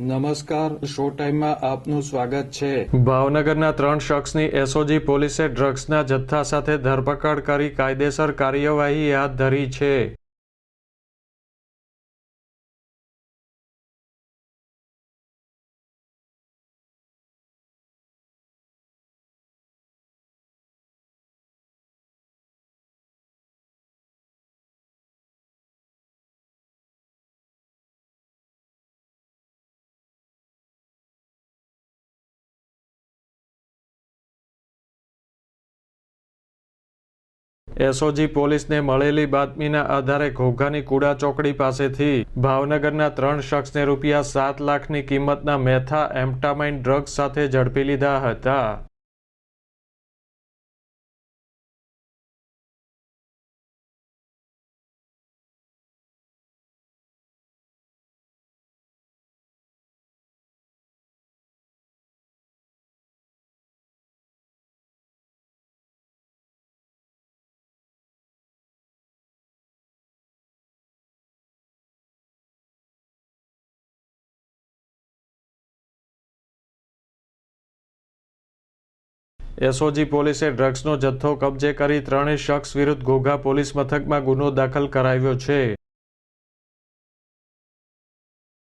નમસ્કાર, શો ટાઈમમાં આપનું સ્વાગત છે. ભાવનગરના ત્રણ શખ્સની એસઓજી પોલીસે ડ્રગ્સના જથ્થા સાથે ધરપકડ કરી કાયદેસર કાર્યવાહી હાથ ધરી છે. એસઓજી પોલીસને મળેલી બાતમીના આધારે ઘોઘાની કુડા ચોકડી પાસેથી ભાવનગરના ત્રણ શખ્સને રૂપિયા સાત લાખની કિંમતના મેથા એમ્ટામાઇન ડ્રગ્સ સાથે ઝડપી લીધા હતા. એસઓજી પોલીસે ડ્રગ્સનો જથ્થો કબજે કરી ત્રણેય શખ્સ વિરુદ્ધ ઘોઘા પોલીસ મથકમાં ગુનો દાખલ કરાવ્યો છે.